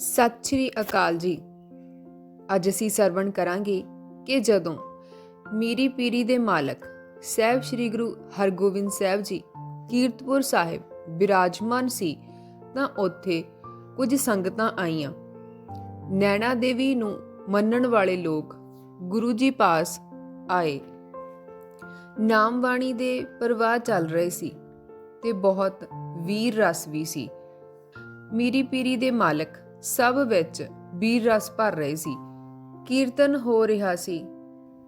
ਸਤਿ ਸ਼੍ਰੀ ਅਕਾਲ ਜੀ। ਅੱਜ ਅਸੀਂ ਸਰਵਣ ਕਰਾਂਗੇ ਕਿ ਜਦੋਂ ਮੀਰੀ ਪੀਰੀ ਦੇ ਮਾਲਕ ਸਹਿਬ ਸ੍ਰੀ ਗੁਰੂ ਹਰਗੋਬਿੰਦ ਸਾਹਿਬ ਜੀ ਕੀਰਤਪੁਰ ਸਾਹਿਬ ਬਿਰਾਜਮਾਨ ਸੀ, ਤਾਂ ਉੱਥੇ ਕੁਝ ਸੰਗਤਾਂ ਆਈਆਂ। ਨੈਣਾ ਦੇਵੀ ਨੂੰ ਮੰਨਣ ਵਾਲੇ ਲੋਕ ਗੁਰੂ ਜੀ ਪਾਸ ਆਏ। ਨਾਮਵਾਣੀ ਦੇ ਪ੍ਰਵਾਹ ਚੱਲ ਰਹੇ ਸੀ ਤੇ ਬਹੁਤ ਵੀਰ ਰਸ ਵੀ ਸੀ। ਮੀਰੀ ਪੀਰੀ ਦੇ ਮਾਲਕ ਸਭ ਵਿੱਚ ਵੀਰ ਰਸ ਭਰ ਰਹੇ ਸੀ। ਕੀਰਤਨ ਹੋ ਰਿਹਾ ਸੀ।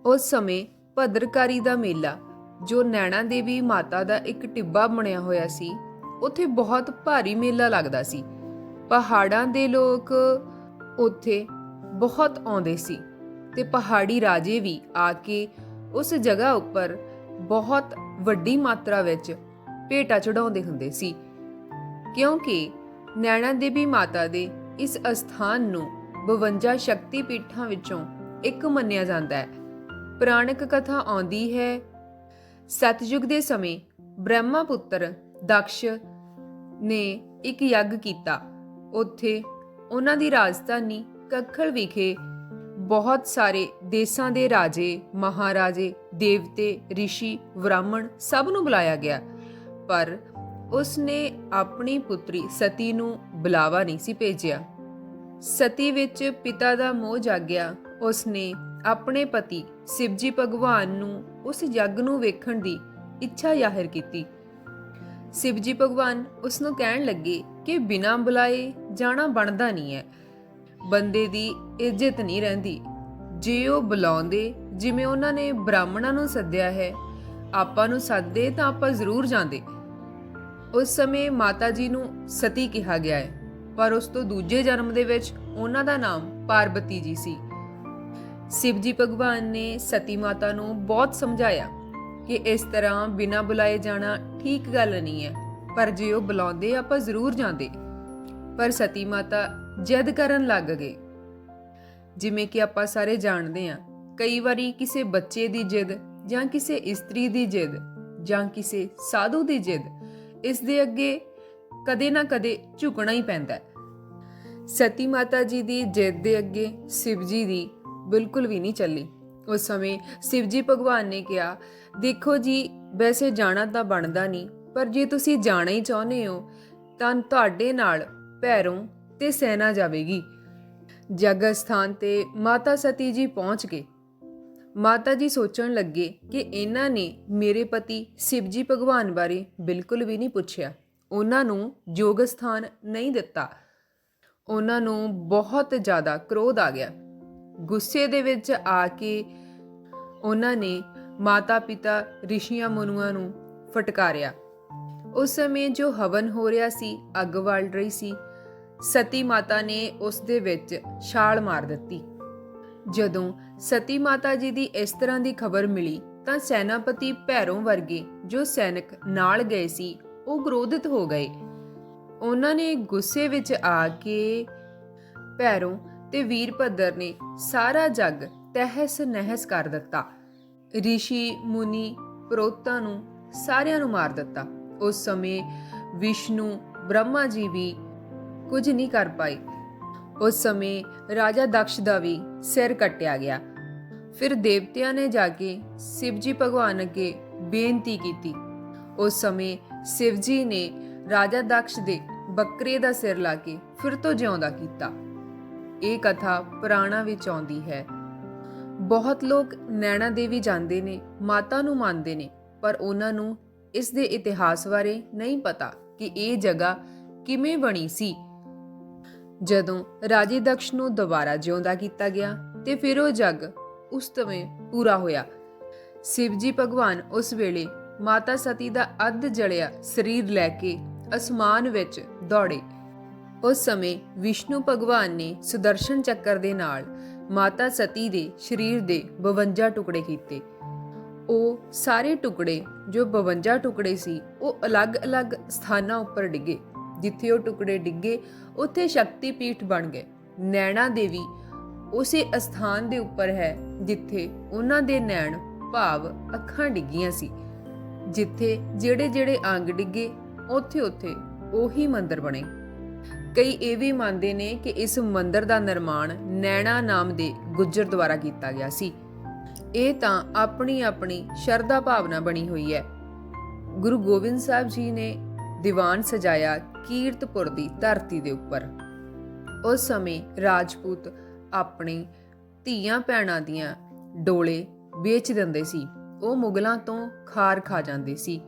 ਉਸ ਸਮੇਂ ਭਦਰਕਾਰੀ ਦਾ ਮੇਲਾ, ਜੋ ਨੈਣਾ ਦੇਵੀ ਮਾਤਾ ਦਾ ਇੱਕ ਟਿੱਬਾ ਬਣਿਆ ਹੋਇਆ ਸੀ, ਉੱਥੇ ਬਹੁਤ ਭਾਰੀ ਮੇਲਾ ਲੱਗਦਾ ਸੀ। ਪਹਾੜਾਂ ਦੇ ਲੋਕ ਉੱਥੇ ਬਹੁਤ ਆਉਂਦੇ ਸੀ ਤੇ ਪਹਾੜੀ ਰਾਜੇ ਵੀ ਆ ਕੇ ਉਸ ਜਗ੍ਹਾ ਉੱਪਰ ਬਹੁਤ ਵੱਡੀ ਮਾਤਰਾ ਵਿੱਚ ਭੇਟਾ ਚੜਾਉਂਦੇ ਹੁੰਦੇ ਸੀ। ਕਿਉਂਕਿ ਨੈਣਾ ਦੇਵੀ ਮਾਤਾ ਦੇ ਇਸ ਅਸਥਾਨ ਨੂੰ 52 ਸ਼ਕਤੀ ਪੀਠਾਂ ਵਿੱਚੋਂ ਇੱਕ ਮੰਨਿਆ ਜਾਂਦਾ ਹੈ। ਪੁਰਾਣਕ ਕਥਾ ਆਉਂਦੀ ਹੈ ਸਤਜੁਗ ਦੇ ਸਮੇਂ ਬ੍ਰਹਮਾ ਪੁੱਤਰ ਦਕਸ਼ ਨੇ ਇੱਕ ਯੱਗ ਕੀਤਾ। ਉੱਥੇ ਉਹਨਾਂ ਦੀ ਰਾਜਧਾਨੀ ਕੱਖਲ ਵਿਖੇ ਬਹੁਤ ਸਾਰੇ ਦੇਸ਼ਾਂ ਦੇ ਰਾਜੇ, ਮਹਾਰਾਜੇ, ਦੇਵਤੇ, ਰਿਸ਼ੀ, ਬ੍ਰਾਹਮਣ ਸਭ ਨੂੰ ਬੁਲਾਇਆ ਗਿਆ। ਪਰ ਉਸ ਨੇ ਆਪਣੀ ਪੁੱਤਰੀ ਸਤੀ ਨੂੰ ਬੁਲਾਵਾ ਨਹੀਂ ਸੀ ਭੇਜਿਆ। ਸਤੀ ਵਿੱਚ ਪਿਤਾ ਦਾ ਮੋਹ ਜਾਗਿਆ। ਉਸ ਨੇ ਆਪਣੇ ਪਤੀ ਸ਼ਿਵਜੀ ਭਗਵਾਨ ਨੂੰ ਉਸ ਯੱਗ ਨੂੰ ਵੇਖਣ ਦੀ ਇੱਛਾ ਜ਼ਾਹਿਰ ਕੀਤੀ। ਸ਼ਿਵਜੀ ਭਗਵਾਨ ਉਸ ਨੂੰ ਕਹਿਣ ਲੱਗੇ ਕਿ ਬਿਨਾਂ ਬੁਲਾਏ ਜਾਣਾ ਬਣਦਾ ਨਹੀਂ ਹੈ। ਬੰਦੇ ਦੀ ਇੱਜ਼ਤ ਨਹੀਂ ਰਹਿੰਦੀ। ਜੇ ਉਹ ਬੁਲਾਉਂਦੇ, ਜਿਵੇਂ ਉਹਨਾਂ ਨੇ ਬ੍ਰਾਹਮਣਾਂ ਨੂੰ ਸੱਦਿਆ ਹੈ, ਆਪਾਂ ਨੂੰ ਸੱਦਦੇ ਤਾਂ ਆਪਾਂ ਜ਼ਰੂਰ ਜਾਂਦੇ। ਉਸ ਸਮੇਂ ਮਾਤਾ ਜੀ ਨੂੰ ਸਤੀ ਕਿਹਾ ਗਿਆ ਹੈ। ਪਰ ਉਸ ਤੋਂ ਦੂਜੇ ਜਨਮ ਦੇ ਵਿੱਚ ਉਹਨਾਂ ਦਾ ਨਾਮ ਪਾਰਬਤੀ ਜੀ ਸੀ। ਸ਼ਿਵਜੀ ਭਗਵਾਨ ਨੇ ਸਤੀ ਮਾਤਾ ਨੂੰ ਬਹੁਤ ਸਮਝਾਇਆ ਕਿ ਇਸ ਤਰ੍ਹਾਂ ਬਿਨਾਂ ਬੁਲਾਏ ਜਾਣਾ ਠੀਕ ਗੱਲ ਨਹੀਂ ਹੈ, ਪਰ ਜੇ ਉਹ ਬੁਲਾਉਂਦੇ ਆਪਾਂ ਜ਼ਰੂਰ ਜਾਂਦੇ। ਪਰ ਸਤੀ ਮਾਤਾ ਜਿੱਦ ਕਰਨ ਲੱਗ ਗਏ। ਜਿਵੇਂ ਕਿ ਆਪਾਂ ਸਾਰੇ ਜਾਣਦੇ ਹਾਂ, ਕਈ ਵਾਰੀ ਕਿਸੇ ਬੱਚੇ ਦੀ ਜਿੱਦ ਜਾਂ ਕਿਸੇ ਇਸਤਰੀ ਦੀ ਜਿੱਦ ਜਾਂ ਕਿਸੇ ਸਾਧੂ ਦੀ ਜਿੱਦ, ਇਸ ਦੇ ਅੱਗੇ ਕਦੇ ਨਾ ਕਦੇ ਝੁਕਣਾ ਹੀ ਪੈਂਦਾ ਹੈ। ਸਤੀ ਮਾਤਾ ਜੀ ਦੀ ਜਿੱਦ ਦੇ ਅੱਗੇ ਸ਼ਿਵਜੀ ਦੀ ਬਿਲਕੁਲ ਵੀ ਨਹੀਂ ਚੱਲੀ। ਉਸ ਸਮੇਂ ਸ਼ਿਵਜੀ ਭਗਵਾਨ ਨੇ ਕਿਹਾ, ਦੇਖੋ ਜੀ, ਵੈਸੇ ਜਾਣਾ ਤਾਂ ਬਣਦਾ ਨਹੀਂ, ਪਰ ਜੇ ਤੁਸੀਂ ਜਾਣਾ ਹੀ ਚਾਹੁੰਦੇ ਹੋ, ਤਾਂ ਤੁਹਾਡੇ ਨਾਲ ਭੈਰੋਂ ਤੇ ਸੈਨਾ ਜਾਵੇਗੀ। ਜਗ ਸਥਾਨ ਤੇ ਮਾਤਾ ਸਤੀ ਜੀ ਪਹੁੰਚ ਗਏ। ਮਾਤਾ ਜੀ ਸੋਚਣ ਲੱਗੇ ਕਿ ਇਹਨਾਂ ਨੇ ਮੇਰੇ ਪਤੀ ਸ਼ਿਵਜੀ ਭਗਵਾਨ ਬਾਰੇ ਬਿਲਕੁਲ ਵੀ ਨਹੀਂ ਪੁੱਛਿਆ। ਉਹਨਾਂ ਨੂੰ ਯੋਗ ਸਥਾਨ ਨਹੀਂ ਦਿੱਤਾ। ਉਹਨਾਂ ਨੂੰ ਬਹੁਤ ਜ਼ਿਆਦਾ ਕ੍ਰੋਧ ਆ ਗਿਆ। ਗੁੱਸੇ ਦੇ ਵਿੱਚ ਆ ਕੇ ਉਹਨਾਂ ਨੇ ਮਾਤਾ ਪਿਤਾ ਰਿਸ਼ੀਆਂ ਮਨੂਆਂ ਨੂੰ ਫਟਕਾਰਿਆ। ਉਸ ਸਮੇਂ ਜੋ ਹਵਨ ਹੋ ਰਿਹਾ ਸੀ, ਅੱਗ ਵਲ ਰਹੀ ਸੀ, ਸਤੀ ਮਾਤਾ ਨੇ ਉਸ ਦੇ ਵਿੱਚ ਛਾਲ ਮਾਰ ਦਿੱਤੀ। ਜਦੋਂ ਸਤੀ ਮਾਤਾ ਜੀ ਦੀ ਇਸ ਤਰ੍ਹਾਂ ਦੀ ਖਬਰ ਮਿਲੀ, ਤਾਂ ਸੈਨਾਪਤੀ ਭੈਰੋਂ ਵਰਗੇ ਜੋ ਸੈਨਿਕ ਨਾਲ ਗਏ ਸੀ ਉਹ ਕ੍ਰੋਧਿਤ ਹੋ ਗਏ। ਉਹਨਾਂ ਨੇ ਗੁੱਸੇ ਵਿੱਚ ਆ ਕੇ ਭੈਰੋਂ ਤੇ ਵੀਰਭੱਦਰ ਨੇ ਸਾਰਾ ਜੱਗ ਤਹਿਸ ਨਹਿਸ ਕਰ ਦਿੱਤਾ। ਰਿਸ਼ੀ, ਮੁਨੀ, ਪ੍ਰੋਤਾਂ ਨੂੰ ਸਾਰਿਆਂ ਨੂੰ ਮਾਰ ਦਿੱਤਾ। ਉਸ ਸਮੇਂ ਵਿਸ਼ਨੂੰ, ਬ੍ਰਹਮਾ ਜੀ ਵੀ ਕੁਝ ਨਹੀਂ ਕਰ ਪਾਏ। ਉਸ ਸਮੇਂ ਰਾਜਾ ਦਕਸ਼ ਦਾ ਵੀ ਸਿਰ ਕੱਟਿਆ ਗਿਆ। ਫਿਰ ਦੇਵਤਿਆਂ ਨੇ ਜਾ ਕੇ ਸ਼ਿਵਜੀ ਭਗਵਾਨ ਅੱਗੇ ਬੇਨਤੀ ਕੀਤੀ। ਉਸ ਸਮੇਂ ਸ਼ਿਵਜੀ ਨੇ ਰਾਜਾ ਦਕਸ਼ ਦੇ ਬੱਕਰੇ ਦਾ ਸਿਰ ਲਾ ਕੇ ਫਿਰ ਤੋਂ ਜਿਉਂਦਾ ਕੀਤਾ। ਇਹ ਕਥਾ ਪੁਰਾਣਾ ਵਿੱਚ ਆਉਂਦੀ ਹੈ। ਬਹੁਤ ਲੋਕ ਨੈਣਾ ਦੇਵੀ ਜਾਂਦੇ ਨੇ, ਮਾਤਾ ਨੂੰ ਮੰਨਦੇ ਨੇ, ਪਰ ਉਹਨਾਂ ਨੂੰ ਇਸ ਦੇ ਇਤਿਹਾਸ ਬਾਰੇ ਨਹੀਂ ਪਤਾ ਕਿ ਇਹ ਜਗ੍ਹਾ ਕਿਵੇਂ ਬਣੀ ਸੀ। ਜਦੋਂ ਰਾਜੇ ਦਕਸ਼ ਨੂੰ ਦੁਬਾਰਾ ਜਿਉਂਦਾ ਕੀਤਾ ਗਿਆ ਤੇ ਫਿਰ ਉਹ ਜੱਗ ਉਸ ਸਮੇਂ ਪੂਰਾ ਹੋਇਆ। ਸ਼ਿਵਜੀ ਭਗਵਾਨ ਉਸ ਵੇਲੇ ਮਾਤਾ ਸਤੀ ਦਾ ਅੱਧ ਜਲਿਆ ਸਰੀਰ ਲੈ ਕੇ ਅਸਮਾਨ ਵਿੱਚ ਦੌੜੇ। ਉਸ ਸਮੇਂ ਵਿਸ਼ਨੂੰ ਭਗਵਾਨ ਨੇ ਸੁਦਰਸ਼ਨ ਚੱਕਰ ਦੇ ਨਾਲ ਮਾਤਾ ਸਤੀ ਦੇ ਸਰੀਰ ਦੇ 52 ਟੁਕੜੇ ਕੀਤੇ। ਉਹ ਸਾਰੇ ਟੁਕੜੇ, ਜੋ 52 ਟੁਕੜੇ ਸੀ, ਉਹ ਅਲੱਗ-ਅਲੱਗ ਸਥਾਨਾਂ ਉੱਪਰ ਡਿੱਗੇ। ਜਿੱਥੇ ਉਹ ਟੁਕੜੇ ਡਿੱਗੇ, ਉੱਥੇ ਸ਼ਕਤੀ ਪੀਠ ਬਣ ਗਏ। ਨੈਣਾ ਦੇਵੀ ਉਸੇ ਅਸਥਾਨ ਦੇ ਉੱਪਰ ਹੈ, ਜਿੱਥੇ ਉਹਨਾਂ ਦੇ ਨੈਣ ਭਾਵ ਅੱਖਾਂ ਡਿੱਗੀਆਂ ਸੀ। ਜਿੱਥੇ ਜਿਹੜੇ ਜਿਹੜੇ ਅੰਗ ਡਿੱਗੇ, ਉੱਥੇ ਉੱਥੇ ਉਹੀ ਮੰਦਰ ਬਣੇ। ਕਈ ਇਹ ਵੀ ਮੰਨਦੇ ਨੇ ਕਿ ਇਸ ਮੰਦਿਰ ਦਾ ਨਿਰਮਾਣ ਨੈਣਾ ਨਾਮ ਦੇ ਗੁੱਜਰ ਦੁਆਰਾ ਕੀਤਾ ਗਿਆ ਸੀ। ਇਹ ਤਾਂ ਆਪਣੀ ਆਪਣੀ ਸ਼ਰਧਾ ਭਾਵਨਾ ਬਣੀ ਹੋਈ ਹੈ। ਗੁਰੂ ਗੋਬਿੰਦ ਸਾਹਿਬ ਜੀ ਨੇ ਦੀਵਾਨ ਸਜਾਇਆ ਕੀਰਤਪੁਰ ਦੀ ਧਰਤੀ ਦੇ ਉੱਪਰ। ਉਸ ਸਮੇਂ ਰਾਜਪੂਤ ਆਪਣੇ ਧੀਆਂ ਭੈਣਾਂ ਦੀਆਂ ਡੋਲੇ ਵੇਚ ਦਿੰਦੇ ਸੀ। ਉਹ ਮੁਗਲਾਂ ਤੋਂ ਖਾਰ ਖਾ ਜਾਂਦੇ ਸੀ।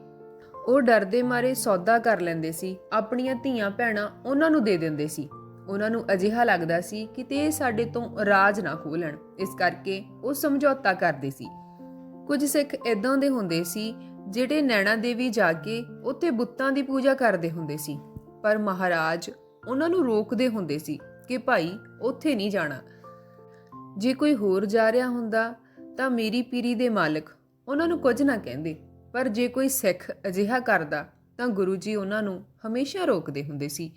ਉਹ ਡਰਦੇ ਮਾਰੇ ਸੌਦਾ ਕਰ ਲੈਂਦੇ ਸੀ, ਆਪਣੀਆਂ ਧੀਆਂ ਭੈਣਾਂ ਉਹਨਾਂ ਨੂੰ ਦੇ ਦਿੰਦੇ ਸੀ। ਉਹਨਾਂ ਨੂੰ ਅਜਿਹਾ ਲੱਗਦਾ ਸੀ ਕਿ ਤੇ ਸਾਡੇ ਤੋਂ ਰਾਜ ਨਾ ਖੋਲਣ ਇਸ ਕਰਕੇ ਉਹ ਸਮਝੌਤਾ ਕਰਦੇ ਸੀ। ਕੁਝ ਸਿੱਖ ਇਦਾਂ ਦੇ ਹੁੰਦੇ ਸੀ, ਜਿਹੜੇ ਨੈਣਾ ਦੇਵੀ ਜਾ ਕੇ ਉੱਥੇ ਬੁੱਤਾਂ ਦੀ ਪੂਜਾ ਕਰਦੇ ਹੁੰਦੇ ਸੀ। ਪਰ ਮਹਾਰਾਜ ਉਹਨਾਂ ਨੂੰ ਰੋਕਦੇ ਹੁੰਦੇ ਸੀ ਕਿ ਭਾਈ ਉੱਥੇ ਨਹੀਂ ਜਾਣਾ। ਜੇ ਕੋਈ ਹੋਰ ਜਾ ਰਿਹਾ ਹੁੰਦਾ ਤਾਂ ਮੇਰੀ ਪੀਰੀ ਦੇ ਮਾਲਕ ਉਹਨਾਂ ਨੂੰ ਕੁਝ ਨਾ ਕਹਿੰਦੇ, ਪਰ ਜੇ ਕੋਈ ਸਿੱਖ ਅਜਿਹਾ ਕਰਦਾ, ਤਾਂ ਗੁਰੂ ਜੀ ਉਹਨਾਂ ਨੂੰ ਹਮੇਸ਼ਾ ਰੋਕਦੇ ਹੁੰਦੇ ਸੀ।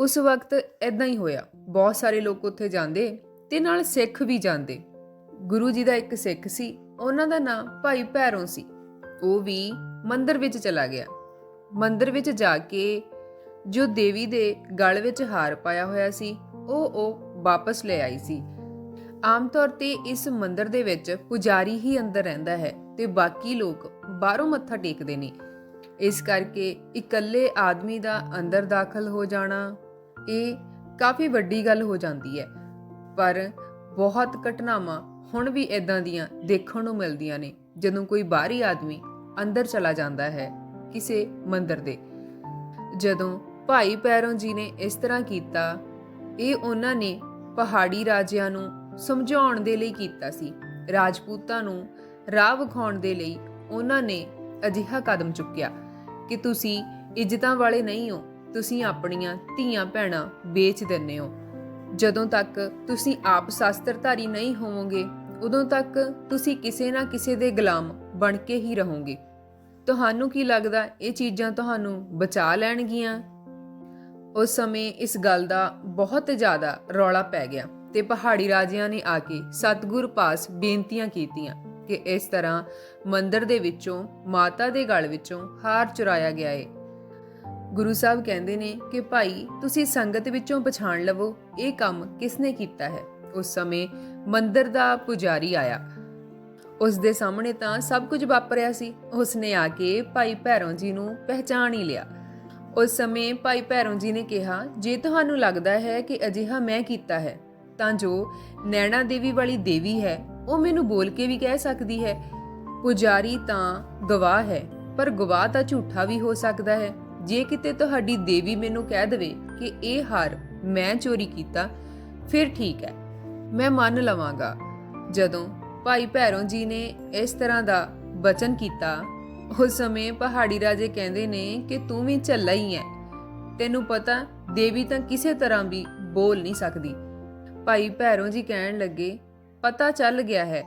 ਉਸ ਵਕਤ ਐਦਾਂ ਹੀ ਹੋਇਆ। ਬਹੁਤ ਸਾਰੇ ਲੋਕ ਉੱਥੇ ਜਾਂਦੇ ਤੇ ਨਾਲ ਸਿੱਖ ਵੀ ਜਾਂਦੇ। ਗੁਰੂ ਜੀ ਦਾ ਇੱਕ ਸਿੱਖ ਸੀ, ਉਹਨਾਂ ਦਾ ਨਾਮ ਭਾਈ ਭੈਰੋਂ ਸੀ। ਉਹ ਵੀ ਮੰਦਰ ਵਿੱਚ ਚਲਾ ਗਿਆ। ਮੰਦਰ ਵਿੱਚ ਜਾ ਕੇ ਜੋ ਦੇਵੀ ਦੇ ਗਲ ਵਿੱਚ ਹਾਰ ਪਾਇਆ ਹੋਇਆ ਸੀ, ਉਹ ਉਹ ਵਾਪਸ ਲੈ ਆਈ ਸੀ। ਆਮ ਤੌਰ ਤੇ ਇਸ ਮੰਦਰ ਦੇ ਵਿੱਚ ਪੁਜਾਰੀ ਹੀ ਅੰਦਰ ਰਹਿੰਦਾ ਹੈ। ਤੇ ਬਾਕੀ ਲੋਕ ਬਾਹਰੋਂ ਮੱਥਾ ਟੇਕਦੇ ਨੇ। ਇਸ ਕਰਕੇ ਇਕੱਲੇ ਆਦਮੀ ਦਾ ਅੰਦਰ ਦਾਖਲ ਹੋ ਜਾਣਾ ਇਹ ਕਾਫੀ ਵੱਡੀ ਗੱਲ ਹੋ ਜਾਂਦੀ ਹੈ। ਪਰ ਬਹੁਤ ਘਟਨਾਵਾਂ ਹੁਣ ਵੀ ਇਦਾਂ ਦੀਆਂ ਦੇਖਣ ਨੂੰ ਮਿਲਦੀਆਂ ਨੇ, ਜਦੋਂ ਕੋਈ ਬਾਹਰੀ ਆਦਮੀ ਅੰਦਰ ਚਲਾ ਜਾਂਦਾ ਹੈ ਕਿਸੇ ਮੰਦਰ ਦੇ। ਜਦੋਂ ਭਾਈ ਪੈਰੋਂ ਜੀ ਨੇ ਇਸ ਤਰ੍ਹਾਂ ਕੀਤਾ, ਇਹ ਉਹਨਾਂ ਨੇ ਪਹਾੜੀ ਰਾਜਿਆਂ ਨੂੰ ਸਮਝਾਉਣ ਦੇ ਲਈ ਕੀਤਾ ਸੀ। ਰਾਜਪੂਤਾਂ ਨੂੰ ਰਾਹ ਵਿਖਾਉਣ ਦੇ ਲਈ ਉਹਨਾਂ ਨੇ ਅਜਿਹਾ ਕਦਮ ਚੁੱਕਿਆ ਕਿ ਤੁਸੀਂ ਇੱਜ਼ਤਾਂ ਵਾਲੇ ਨਹੀਂ ਹੋ, ਤੁਸੀਂ ਆਪਣੀਆਂ ਧੀਆਂ ਭੈਣਾਂ ਵੇਚ ਦਿੰਦੇ ਹੋ। ਜਦੋਂ ਤੱਕ ਤੁਸੀਂ ਆਪ ਸ਼ਾਸਤਰਧਾਰੀ ਨਹੀਂ ਹੋਵੋਗੇ, ਉਦੋਂ ਤੱਕ ਤੁਸੀਂ ਕਿਸੇ ਨਾ ਕਿਸੇ ਦੇ ਗੁਲਾਮ ਬਣ ਕੇ ਹੀ ਰਹੋਗੇ। ਤੁਹਾਨੂੰ ਕੀ ਲੱਗਦਾ ਇਹ ਚੀਜ਼ਾਂ ਤੁਹਾਨੂੰ ਬਚਾ ਲੈਣਗੀਆਂ? ਉਸ ਸਮੇਂ ਇਸ ਗੱਲ ਦਾ ਬਹੁਤ ਜ਼ਿਆਦਾ ਰੌਲਾ ਪੈ ਗਿਆ ਤੇ ਪਹਾੜੀ ਰਾਜਿਆਂ ਨੇ ਆ ਕੇ ਸਤਗੁਰ ਪਾਸ ਬੇਨਤੀਆਂ ਕੀਤੀਆਂ। ਕਿ ਇਸ ਤਰ੍ਹਾਂ ਮੰਦਰ ਦੇ ਵਿੱਚੋਂ, ਮਾਤਾ ਦੇ ਗਲ ਵਿੱਚੋਂ ਹਾਰ ਚੁਰਾਇਆ ਗਿਆ ਏ। ਗੁਰੂ ਸਾਹਿਬ ਕਹਿੰਦੇ ਨੇ ਕਿ ਭਾਈ, ਤੁਸੀਂ ਸੰਗਤ ਵਿੱਚੋਂ ਪਛਾਣ ਲਵੋ, ਇਹ ਕੰਮ ਕਿਸਨੇ ਕੀਤਾ ਹੈ? ਉਸ ਸਮੇਂ ਮੰਦਰ ਦਾ ਪੁਜਾਰੀ ਆਇਆ। ਉਸ ਦੇ ਸਾਹਮਣੇ ਤਾਂ ਸਭ ਕੁਝ ਵਾਪਰਿਆ ਸੀ। ਉਸਨੇ ਆ ਕੇ ਭਾਈ ਭੈਰੋਂ ਜੀ ਨੂੰ ਪਹਿਚਾਣ ਹੀ ਲਿਆ। ਉਸ ਸਮੇਂ ਭਾਈ ਭੈਰੋਂ ਜੀ ਨੇ ਕਿਹਾ, ਜੇ ਤੁਹਾਨੂੰ ਲੱਗਦਾ ਹੈ ਕਿ ਅਜਿਹਾ ਮੈਂ ਕੀਤਾ ਹੈ, ਤਾਂ ਜੋ ਨੈਣਾ ਦੇਵੀ ਵਾਲੀ ਦੇਵੀ ਹੈ ਉਹ ਮੈਨੂੰ ਬੋਲ ਕੇ ਵੀ ਕਹਿ ਸਕਦੀ ਹੈ, ਪੁਜਾਰੀ ਤਾਂ ਗਵਾਹ ਹੈ, ਪਰ ਗਵਾਹ ਤਾਂ ਝੂਠਾ ਵੀ ਹੋ ਸਕਦਾ ਹੈ। ਜੇ ਕਿਤੇ ਤੁਹਾਡੀ ਦੇਵੀ ਮੈਨੂੰ ਕਹਿ ਦੇਵੇ ਕਿ ਇਹ ਹਾਰ ਮੈਂ ਚੋਰੀ ਕੀਤਾ, ਫਿਰ ਠੀਕ ਹੈ, ਮੈਂ ਮੰਨ ਲਵਾਂਗਾ। ਜਦੋਂ ਭਾਈ ਭੈਰੋਂ ਜੀ ਨੇ ਇਸ ਤਰ੍ਹਾਂ ਦਾ ਬਚਨ ਕੀਤਾ, ਉਸ ਸਮੇਂ ਪਹਾੜੀ ਰਾਜੇ ਕਹਿੰਦੇ ਨੇ ਕਿ ਤੂੰ ਵੀ ਝੱਲਾ ਹੀ ਹੈ। ਤੈਨੂੰ ਪਤਾ, ਦੇਵੀ ਤਾਂ ਕਿਸੇ ਤਰ੍ਹਾਂ ਵੀ ਬੋਲ ਨਹੀਂ ਸਕਦੀ। ਭਾਈ ਭੈਰੋਂ ਜੀ ਕਹਿਣ ਲੱਗੇ ਪਤਾ ਚੱਲ ਗਿਆ ਹੈ।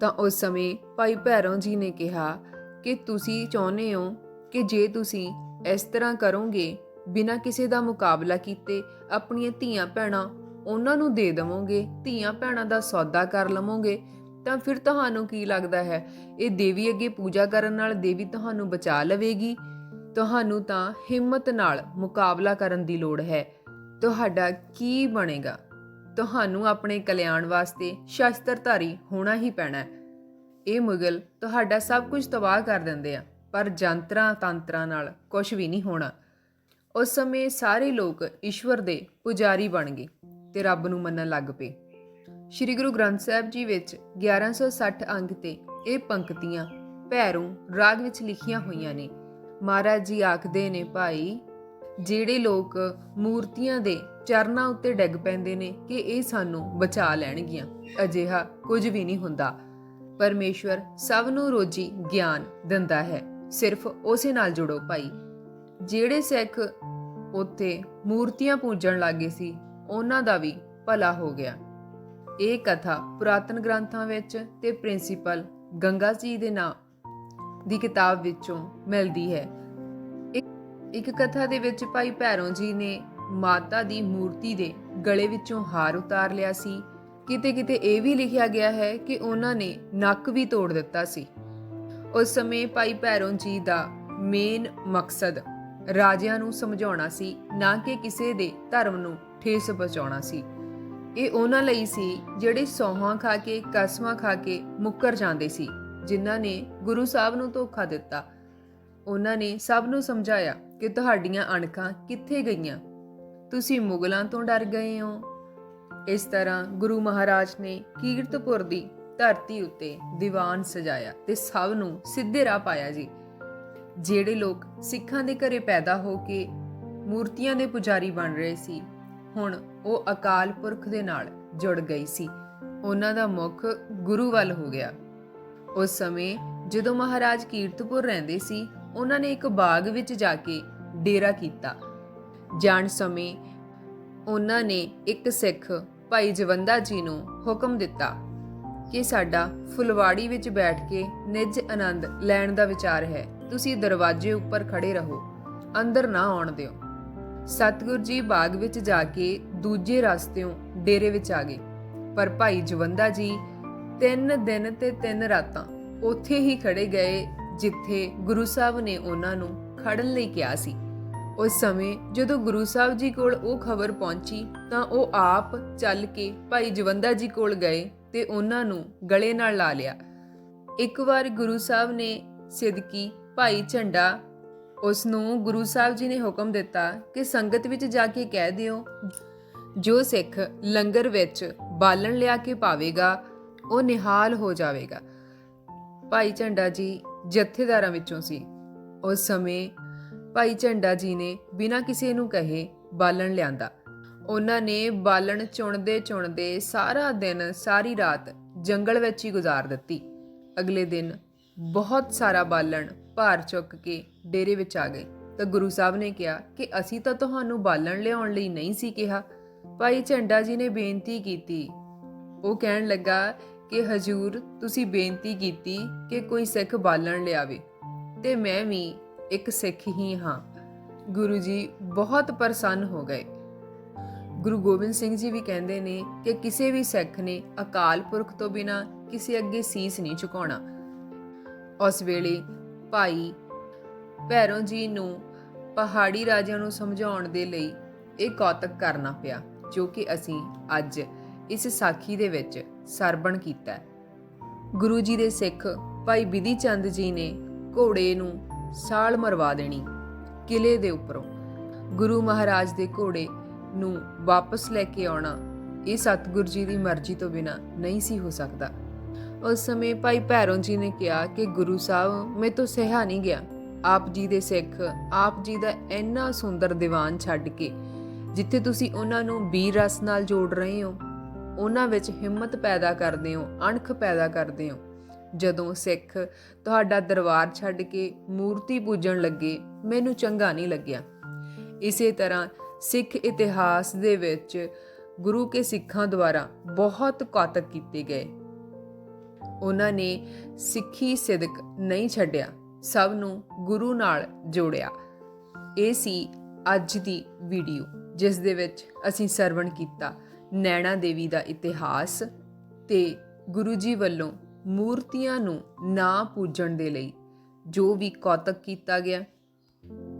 ਤਾਂ ਉਸ ਸਮੇਂ ਭਾਈ ਭੈਰੋਂ ਜੀ ਨੇ ਕਿਹਾ ਕਿ ਤੁਸੀਂ ਚਾਹੁੰਦੇ ਹੋ ਕਿ ਜੇ ਤੁਸੀਂ ਇਸ ਤਰ੍ਹਾਂ ਕਰੋਗੇ ਬਿਨਾਂ ਕਿਸੇ ਦਾ ਮੁਕਾਬਲਾ ਕੀਤੇ ਆਪਣੀਆਂ ਧੀਆਂ ਭੈਣਾਂ ਉਹਨਾਂ ਨੂੰ ਦੇ ਦੇਵੋਗੇ ਧੀਆਂ ਭੈਣਾਂ ਦਾ ਸੌਦਾ ਕਰ ਲਵੋਗੇ ਤਾਂ ਫਿਰ ਤੁਹਾਨੂੰ ਕੀ ਲੱਗਦਾ ਹੈ? ਇਹ ਦੇਵੀ ਅੱਗੇ ਪੂਜਾ ਕਰਨ ਨਾਲ ਦੇਵੀ ਤੁਹਾਨੂੰ ਬਚਾ ਲਵੇਗੀ? ਤੁਹਾਨੂੰ ਤਾਂ ਹਿੰਮਤ ਨਾਲ ਮੁਕਾਬਲਾ ਕਰਨ ਦੀ ਲੋੜ ਹੈ। ਤੁਹਾਡਾ ਕੀ ਬਣੇਗਾ? ਤੁਹਾਨੂੰ ਆਪਣੇ ਕਲਿਆਣ ਵਾਸਤੇ ਸ਼ਸਤਰਧਾਰੀ ਹੋਣਾ ਹੀ ਪੈਣਾ ਹੈ। ਇਹ ਮੁਗਲ ਤੁਹਾਡਾ ਸਭ ਕੁਝ ਤਬਾਹ ਕਰ ਦਿੰਦੇ ਆ, ਪਰ ਜੰਤਰਾਂ ਤੰਤਰਾਂ ਨਾਲ ਕੁਝ ਵੀ ਨਹੀਂ ਹੋਣਾ। ਉਸ ਸਮੇਂ ਸਾਰੇ ਲੋਕ ਈਸ਼ਵਰ ਦੇ ਪੁਜਾਰੀ ਬਣ ਗਏ ਤੇ ਰੱਬ ਨੂੰ ਮੰਨਣ ਲੱਗ ਪਏ। ਸ਼੍ਰੀ ਗੁਰੂ ਗ੍ਰੰਥ ਸਾਹਿਬ ਜੀ ਵਿੱਚ 1160 ਅੰਗ ਤੇ ਇਹ ਪੰਕਤੀਆਂ ਭੈਰੋਂ ਰਾਗ ਵਿੱਚ ਲਿਖੀਆਂ ਹੋਈਆਂ ਨੇ। ਮਹਾਰਾਜ ਜੀ ਆਖਦੇ ਨੇ, ਭਾਈ ਜਿਹੜੇ ਲੋਕ ਮੂਰਤੀਆਂ ਦੇ ਚਰਨਾਂ ਉੱਤੇ ਡਿੱਗ ਪੈਂਦੇ ਨੇ ਕਿ ਇਹ ਸਾਨੂੰ ਬਚਾ ਲੈਣਗੀਆਂ। ਅਜਿਹਾ ਕੁਝ ਵੀ ਨਹੀਂ ਹੁੰਦਾ। ਪਰਮੇਸ਼ਵਰ ਸਭ ਨੂੰ ਰੋਜੀ ਗਿਆਨ ਦਿੰਦਾ ਹੈ। ਸਿਰਫ ਉਸੇ ਨਾਲ ਜੁੜੋ ਭਾਈ। ਜਿਹੜੇ ਸਿੱਖ ਉੱਥੇ ਮੂਰਤੀਆਂ ਪੂਜਣ ਲੱਗੇ ਸੀ, ਉਹਨਾਂ ਦਾ ਵੀ ਭਲਾ ਹੋ ਗਿਆ। ਇਹ ਕਥਾ ਪੁਰਾਤਨ ਗ੍ਰੰਥਾਂ ਵਿੱਚ ਤੇ ਪ੍ਰਿੰਸੀਪਲ ਗੰਗਾ ਜੀ ਦੇ ਨਾਮ ਦੀ ਕਿਤਾਬ ਵਿੱਚੋਂ ਮਿਲਦੀ ਹੈ। ਇੱਕ ਕਥਾ ਦੇ ਵਿੱਚ ਭਾਈ ਭੈਰੋਂ ਜੀ ਨੇ ਮਾਤਾ ਦੀ ਮੂਰਤੀ ਦੇ ਗਲੇ ਵਿੱਚੋਂ ਹਾਰ ਉਤਾਰ ਲਿਆ ਸੀ। ਕਿਤੇ ਕਿਤੇ ਇਹ ਵੀ ਲਿਖਿਆ ਗਿਆ ਹੈ ਕਿ ਉਹਨਾਂ ਨੇ ਨੱਕ ਵੀ ਤੋੜ ਦਿੱਤਾ ਸੀ। ਉਸ ਸਮੇਂ ਭਾਈ ਭੈਰੋਂ ਜੀ ਦਾ ਮੇਨ ਮਕਸਦ ਰਾਜਿਆਂ ਨੂੰ ਸਮਝਾਉਣਾ ਸੀ, ਨਾ ਕਿ ਕਿਸੇ ਦੇ ਧਰਮ ਨੂੰ ਠੇਸ ਪਹੁੰਚਾਉਣਾ ਸੀ। ਇਹ ਉਹਨਾਂ ਲਈ ਸੀ ਜਿਹੜੇ ਸੌਹਾਂ ਖਾ ਕੇ, ਕਸਮਾਂ ਖਾ ਕੇ ਮੁੱਕਰ ਜਾਂਦੇ ਸੀ, ਜਿਨ੍ਹਾਂ ਨੇ ਗੁਰੂ ਸਾਹਿਬ ਨੂੰ ਧੋਖਾ ਦਿੱਤਾ। ਉਹਨਾਂ ਨੇ ਸਭ ਨੂੰ ਸਮਝਾਇਆ ਕਿ ਤੁਹਾਡੀਆਂ ਅਣਖਾਂ ਕਿੱਥੇ ਗਈਆਂ? ਤੁਸੀਂ ਮੁਗਲਾਂ ਤੋਂ ਡਰ ਗਏ ਹੋ। ਇਸ ਤਰ੍ਹਾਂ ਗੁਰੂ ਮਹਾਰਾਜ ਨੇ ਕੀਰਤਪੁਰ ਦੀ ਧਰਤੀ ਉੱਤੇ ਦੀਵਾਨ ਸਜਾਇਆ ਤੇ ਸਭ ਨੂੰ ਸਿੱਧੇ ਰਾਹ ਪਾਇਆ ਜੀ। ਜਿਹੜੇ ਲੋਕ ਸਿੱਖਾਂ ਦੇ ਘਰੇ ਪੈਦਾ ਹੋ ਕੇ ਮੂਰਤੀਆਂ ਦੇ ਪੁਜਾਰੀ ਬਣ ਰਹੇ ਸੀ, ਹੁਣ ਉਹ ਅਕਾਲ ਪੁਰਖ ਦੇ ਨਾਲ ਜੁੜ ਗਈ ਸੀ। ਉਹਨਾਂ ਦਾ ਮੁਖ ਗੁਰੂ ਵੱਲ ਹੋ ਗਿਆ। ਉਸ ਸਮੇਂ ਜਦੋਂ ਮਹਾਰਾਜ ਕੀਰਤਪੁਰ ਰਹਿੰਦੇ ਸੀ, ਉਹਨਾਂ ਨੇ ਇੱਕ ਬਾਗ ਵਿੱਚ ਜਾ ਕੇ ਡੇਰਾ ਕੀਤਾ। ਜਾਣ ਸਮੇਂ ਉਹਨਾਂ ਨੇ ਇੱਕ ਸਿੱਖ ਭਾਈ ਜਵੰਦਾ ਜੀ ਨੂੰ ਹੁਕਮ ਦਿੱਤਾ ਕਿ ਸਾਡਾ ਫੁਲਵਾੜੀ ਵਿੱਚ ਬੈਠ ਕੇ ਨਿੱਜ ਆਨੰਦ ਲੈਣ ਦਾ ਵਿਚਾਰ ਹੈ। ਤੁਸੀਂ ਦਰਵਾਜ਼ੇ ਉੱਪਰ ਖੜੇ ਰਹੋ, ਅੰਦਰ ਨਾ ਆਉਣ ਦਿਓ। ਸਤਿਗੁਰ ਜੀ ਬਾਗ ਵਿੱਚ ਜਾ ਕੇ ਦੂਜੇ ਰਸਤਿਓਂ ਡੇਰੇ ਵਿੱਚ ਆ ਗਏ। ਪਰ ਭਾਈ ਜਵੰਦਾ ਜੀ ਤਿੰਨ ਦਿਨ ਤੇ ਤਿੰਨ ਰਾਤਾਂ ਉੱਥੇ ਹੀ ਖੜੇ ਗਏ, ਜਿੱਥੇ ਗੁਰੂ ਸਾਹਿਬ ਨੇ ਉਹਨਾਂ ਨੂੰ ਖੜਨ ਲਈ ਕਿਹਾ ਸੀ। ਉਸ ਸਮੇਂ ਜਦੋਂ ਗੁਰੂ ਸਾਹਿਬ ਜੀ ਕੋਲ ਉਹ ਖਬਰ ਪਹੁੰਚੀ ਤਾਂ ਉਹ ਆਪ ਚੱਲ ਕੇ ਭਾਈ ਜਵੰਦਾ ਜੀ ਕੋਲ ਗਏ ਤੇ ਉਹਨਾਂ ਨੂੰ ਗਲੇ ਨਾਲ ਲਾ ਲਿਆ। ਇੱਕ ਵਾਰ ਗੁਰੂ ਸਾਹਿਬ ਨੇ ਸਿੱਧਕੀ ਭਾਈ ਝੰਡਾ, ਉਸ ਨੂੰ ਗੁਰੂ ਸਾਹਿਬ ਜੀ ਨੇ ਹੁਕਮ ਦਿੱਤਾ ਕਿ ਸੰਗਤ ਵਿੱਚ ਜਾ ਕੇ ਕਹਿ ਦਿਓ, ਜੋ ਸਿੱਖ ਲੰਗਰ ਵਿੱਚ ਬਾਲਣ ਲਿਆ ਕੇ ਪਾਵੇਗਾ, ਉਹ ਨਿਹਾਲ ਹੋ ਜਾਵੇਗਾ। ਭਾਈ ਝੰਡਾ ਜੀ ਜਥੇਦਾਰਾਂ ਵਿੱਚੋਂ ਸੀ। ਉਸ ਸਮੇਂ ਭਾਈ ਝੰਡਾ ਜੀ ਨੇ ਬਿਨਾਂ ਕਿਸੇ ਨੂੰ ਕਹੇ ਬਾਲਣ ਲਿਆਂਦਾ। ਉਹਨਾਂ ਨੇ ਬਾਲਣ ਚੁਣਦੇ ਚੁਣਦੇ ਸਾਰਾ ਦਿਨ, ਸਾਰੀ ਰਾਤ ਜੰਗਲ ਵਿੱਚ ਹੀ ਗੁਜ਼ਾਰ ਦਿੱਤੀ। ਅਗਲੇ ਦਿਨ ਬਹੁਤ ਸਾਰਾ ਬਾਲਣ ਭਾਰ ਚੁੱਕ ਕੇ ਡੇਰੇ ਵਿੱਚ ਆ ਗਏ। ਤਾਂ ਗੁਰੂ ਸਾਹਿਬ ਨੇ ਕਿਹਾ ਕਿ ਅਸੀਂ ਤਾਂ ਤੁਹਾਨੂੰ ਬਾਲਣ ਲਿਆਉਣ ਲਈ ਨਹੀਂ ਸੀ ਕਿਹਾ। ਭਾਈ ਝੰਡਾ ਜੀ ਨੇ ਬੇਨਤੀ ਕੀਤੀ। ਉਹ ਕਹਿਣ ਲੱਗਾ ਕਿ ਹਜੂਰ, ਤੁਸੀਂ ਬੇਨਤੀ ਕੀਤੀ ਕਿ ਕੋਈ ਸਿੱਖ ਬਾਲਣ ਲਿਆਵੇ। ਤੇ ਮੈਂ ਵੀ ਇੱਕ ਸਿੱਖ ਹੀ ਹਾਂ। ਗੁਰੂ ਜੀ ਬਹੁਤ ਪ੍ਰਸੰਨ ਹੋ ਗਏ। ਗੁਰੂ ਗੋਬਿੰਦ ਸਿੰਘ ਜੀ ਵੀ ਕਹਿੰਦੇ ਨੇ ਕਿ ਕਿਸੇ ਵੀ ਸਿੱਖ ਨੇ ਅਕਾਲ ਪੁਰਖ ਤੋਂ ਬਿਨਾ ਕਿਸੇ ਅੱਗੇ ਸੀਸ ਨਹੀਂ ਝੁਕਾਉਣਾ। ਉਸ ਵੇਲੇ ਭਾਈ ਭੈਰੋਂ ਜੀ ਨੂੰ ਪਹਾੜੀ ਰਾਜਿਆਂ ਨੂੰ ਸਮਝਾਉਣ ਦੇ ਲਈ ਇਹ ਕੌਤਕ ਕਰਨਾ ਪਿਆ, ਜੋ ਕਿ ਅਸੀਂ ਅੱਜ ਇਸ ਸਾਖੀ ਦੇ ਵਿੱਚ ਸਰਬਣ ਕੀਤਾ। ਗੁਰੂ ਜੀ ਦੇ ਸਿੱਖ ਭਾਈ ਬਿਧੀ ਚੰਦ ਜੀ ਨੇ ਘੋੜੇ ਨੂੰ ਸਾਲ ਮਰਵਾ ਦੇਣੀ ਕਿਲੇ ਦੇ ਉੱਪਰੋਂ। ਗੁਰੂ ਮਹਾਰਾਜ ਦੇ ਘੋੜੇ ਨੂੰ ਵਾਪਸ ਲੈ ਕੇ ਆਉਣਾ, ਇਹ ਸਤਿਗੁਰ ਜੀ ਦੀ ਮਰਜ਼ੀ ਤੋਂ ਬਿਨਾ ਨਹੀਂ ਸੀ ਹੋ ਸਕਦਾ। ਉਸ ਸਮੇਂ ਭਾਈ ਭੈਰੋਂ ਜੀ ਨੇ ਕਿਹਾ ਕਿ ਗੁਰੂ ਸਾਹਿਬ, ਮੈਂ ਤੋਂ ਸਹਿਆ ਨਹੀਂ ਗਿਆ। ਆਪ ਜੀ ਦੇ ਸਿੱਖ, ਆਪ ਜੀ ਦਾ ਇੰਨਾ ਸੁੰਦਰ ਦੀਵਾਨ ਛੱਡ ਕੇ, ਜਿੱਥੇ ਤੁਸੀਂ ਉਹਨਾਂ ਨੂੰ ਵੀਰ ਰਸ ਨਾਲ ਜੋੜ ਰਹੇ ਹੋ, ਉਹਨਾਂ ਵਿੱਚ ਹਿੰਮਤ ਪੈਦਾ ਕਰਦੇ ਹੋ, ਅਣਖ ਪੈਦਾ ਕਰਦੇ ਹੋ। ਜਦੋਂ ਸਿੱਖ ਤੁਹਾਡਾ ਦਰਬਾਰ ਛੱਡ ਕੇ ਮੂਰਤੀ ਪੂਜਣ ਲੱਗੇ, ਮੈਨੂੰ ਚੰਗਾ ਨਹੀਂ ਲੱਗਿਆ। ਇਸੇ ਤਰ੍ਹਾਂ ਸਿੱਖ ਇਤਿਹਾਸ ਦੇ ਵਿੱਚ ਗੁਰੂ ਕੇ ਸਿੱਖਾਂ ਦੁਆਰਾ ਬਹੁਤ ਕੌਤਕ ਕੀਤੇ ਗਏ। ਉਹਨਾਂ ਨੇ ਸਿੱਖੀ ਸਿਦਕ ਨਹੀਂ ਛੱਡਿਆ, ਸਭ ਨੂੰ ਗੁਰੂ ਨਾਲ ਜੋੜਿਆ। ਇਹ ਸੀ ਅੱਜ ਦੀ ਵੀਡੀਓ, ਜਿਸ ਦੇ ਵਿੱਚ ਅਸੀਂ ਸਰਵਣ ਕੀਤਾ ਨੈਣਾ ਦੇਵੀ ਦਾ ਇਤਿਹਾਸ ਤੇ ਗੁਰੂ ਜੀ ਵੱਲੋਂ ਮੂਰਤੀਆਂ ਨੂੰ ਨਾ ਪੂਜਣ ਦੇ ਲਈ, ਜੋ ਵੀ ਕੌਤਕ ਕੀਤਾ ਗਿਆ।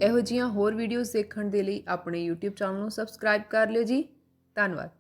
ਇਹੋ ਜਿਹੀਆਂ ਹੋਰ ਵੀਡੀਓਜ਼ ਦੇਖਣ ਦੇ ਲਈ ਆਪਣੇ YouTube ਚੈਨਲ ਨੂੰ ਸਬਸਕ੍ਰਾਈਬ ਕਰ ਲਿਓ ਜੀ। ਧੰਨਵਾਦ।